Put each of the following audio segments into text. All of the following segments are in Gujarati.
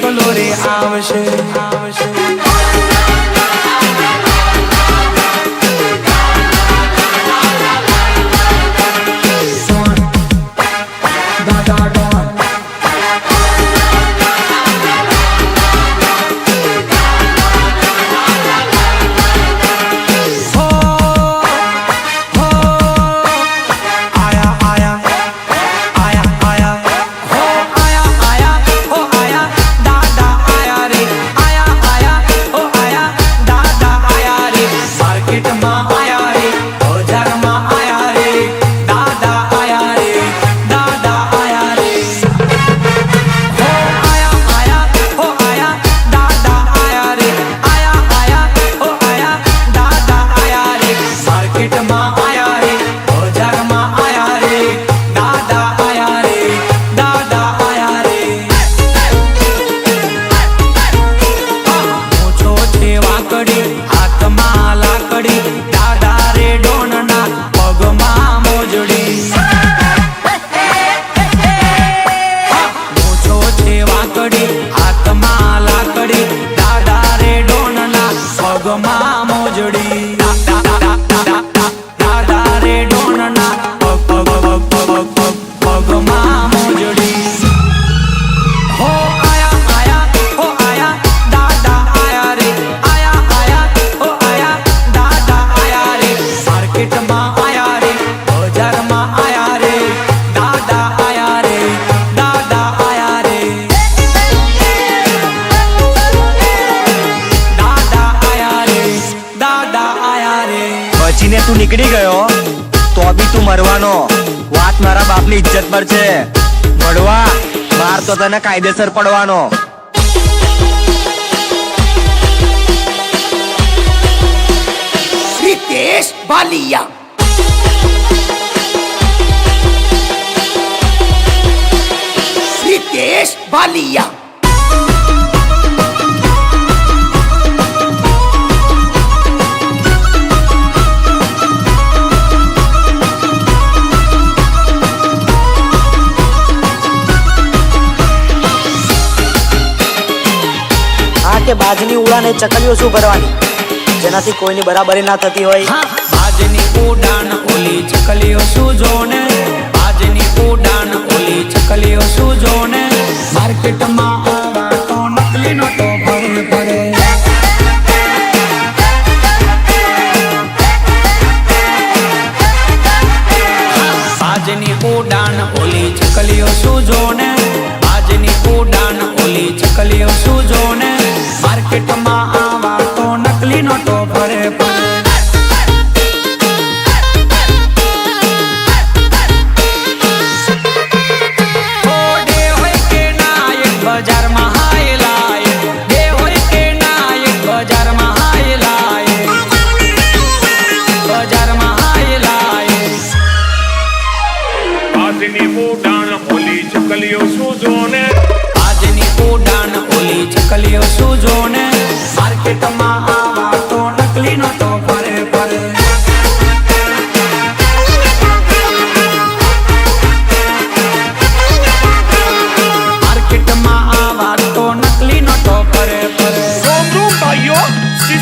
colore avashe avashe તો બી તું મરવાનો. વાત મારા બાપની ઇજ્જત પર છે. મળવા માર તો તને કાયદેસર પડવાનો. રીતેશ બાલિયા. રીતેશ બાલિયા. બાજની ઉડાને ચકલીઓ શું ભરવાની? જેનાથી કોઈની બરાબરી ના થતી હોય. બાજની ઉડાન ઓલી ચકલીઓ શું જોને બાજની ઉડાન ઓલી ચકલીઓ શું જોને માર્કેટમાં આવા ઉડાન ઓલી ચકલીઓ શું જોને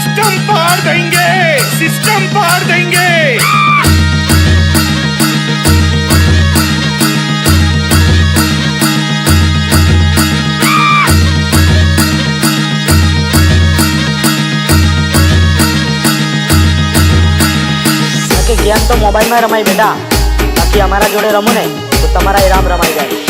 सिस्टम पार देंगे, सिस्टम पार देंगे। ગેમ તો મોબાઈલમાં રમાય બેટા. બાકી અમારા જોડે રમો ને, તો તમારા એ રામ રમાઈ જાય.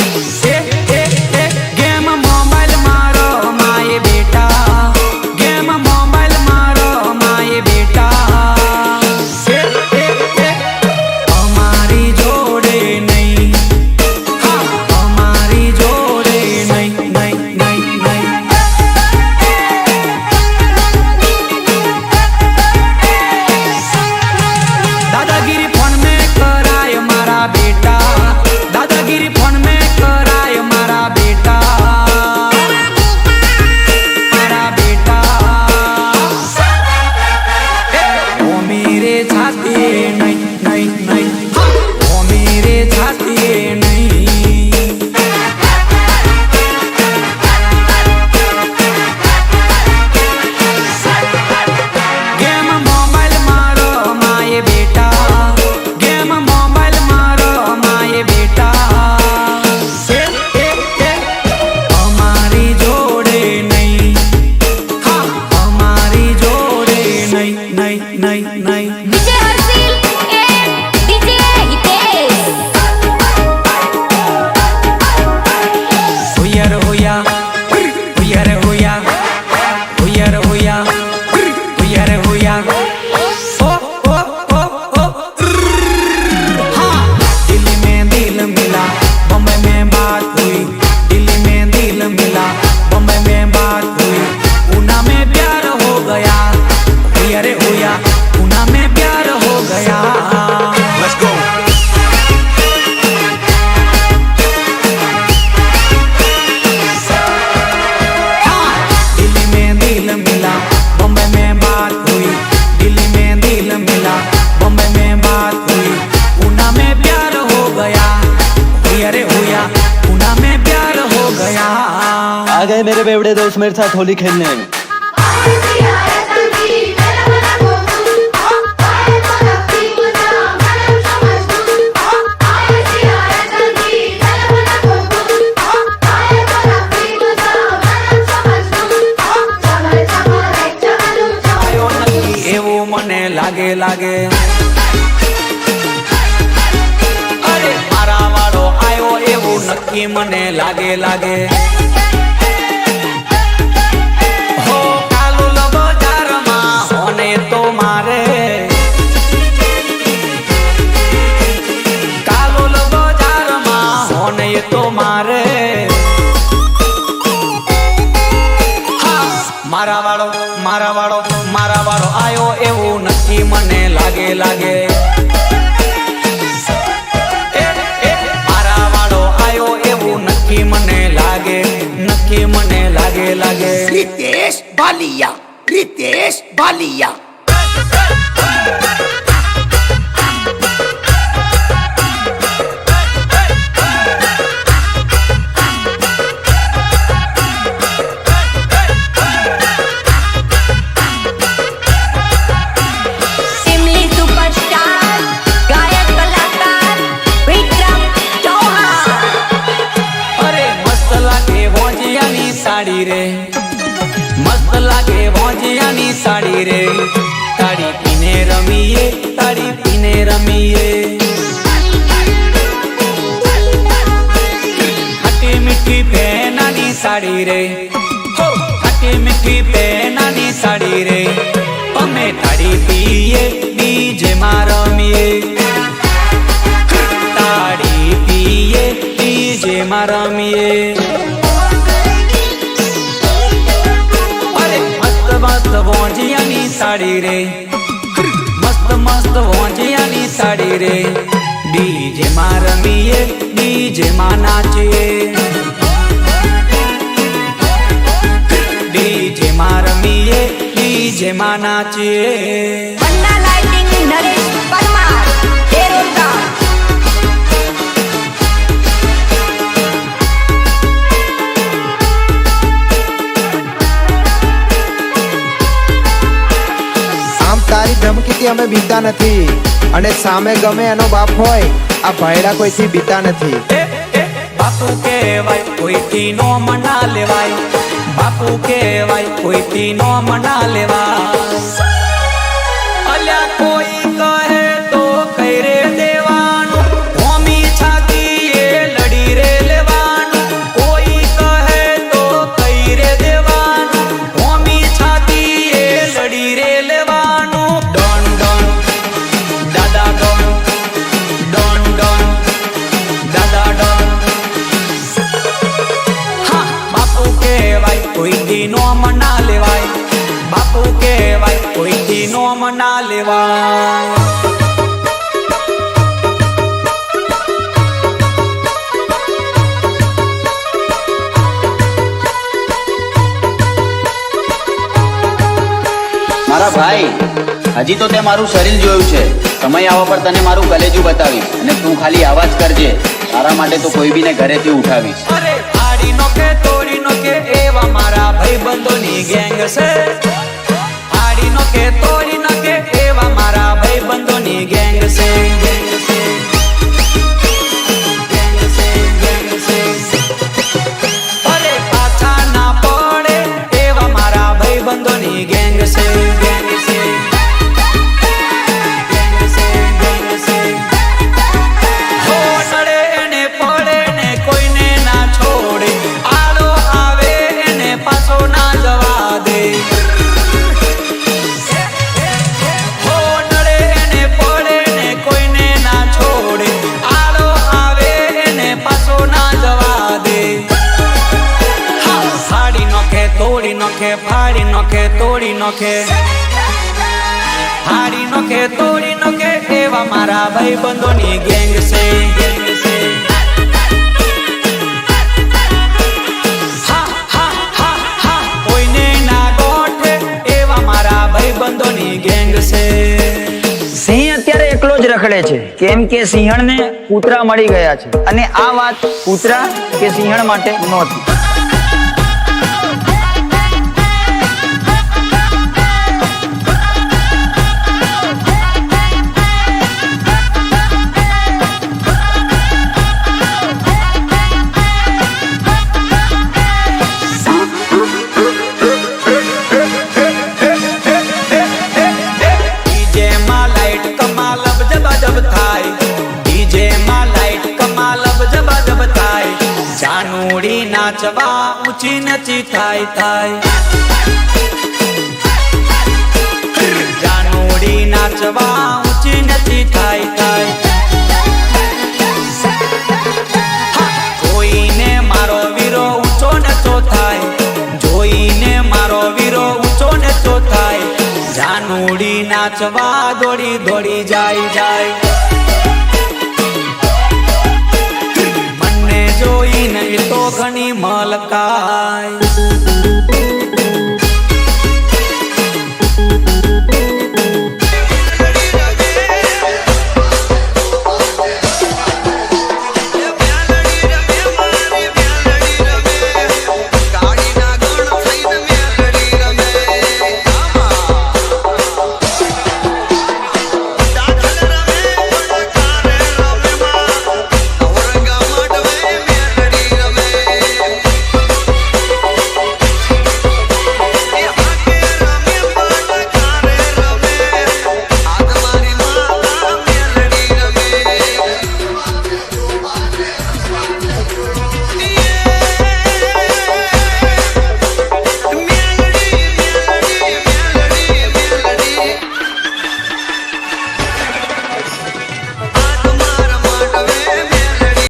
गए मेरे बेवड़े दोस्त मेरे साथ होली खेलने આયો નથી એવું મને લાગે લાગે અરે મારા વાળો આયો એવું નક્કી મને લાગે લાગે મારે. કાલોલ બજારમાં સોને તો મારે. મારા નક્કી મને લાગે લાગે. મારા વાળો આવ્યો નક્કી મને લાગે નક્કી મને લાગે લાગે. રીતેશ બાલિયા રીતેશ બાલિયા. Bye. સાડી રે ખાટી મીઠી પેનાની સાડી રે અમે તાળી પીએ, ડીજે માં રમીએ. તાળી પીએ, ડીજે માં રમીએ. અરે મસ્ત મસ્ત વોંજિયાની સાડી રે મસ્ત મસ્ત વોંજિયાની સાડી રે ડીજે માં રમીએ, ડીજે માં નાચીએ. ડીજે નાચે. પન્ના લાઇટિંગ નરેશ પરમાર બેરોજગાર આમ તારી ધમકીથી અમે બીતા નથી. અને સામે ગમે એનો બાપ હોય આ ભાયડા કોઈથી બીતા નથી. બાપુ કહેવાય કોઈથી નો મના બાપુ કહેવાય કોઈથી નો મના લેવા. અલ્યા કોઈ લેવાય મારા ભાઈ, હજી તો તે મારું શરીર જોયું છે. સમય આવવા પર તને મારું કલેજું બતાવીશ અને તું ખાલી આવાજ કરજે. તારા માટે તો કોઈ બીને ઘરેથી ઉઠાવીશ. અરે ફાડી નોકે, તોડી નોકે, એવા મારા ભાઈબંધોની ગેંગ છે. આડી નો કે તોડી નોખે. હારી નોખે, તોડી નોખે, એવા મારા ભાઈબંધોની ગેંગ છે. ગેંગ ગેંગ છે. સિંહ અત્યારે એકલો જ રખડે છે. કેમ કે સિંહણને કૂતરા મળી ગયા છે. અને આ વાત કૂતરા કે સિંહણ માટે નહોતી. નાચવા ઊંચી નથી થાય થાય જોઈને મારો વીરો ઊંચો નતો થાય. જોઈને મારો વીરો ઊંચો નતો થાય. જાનુડી નાચવા દોડી દોડી જાય જાય. મને જોઈને તો ઘણી મલકાય.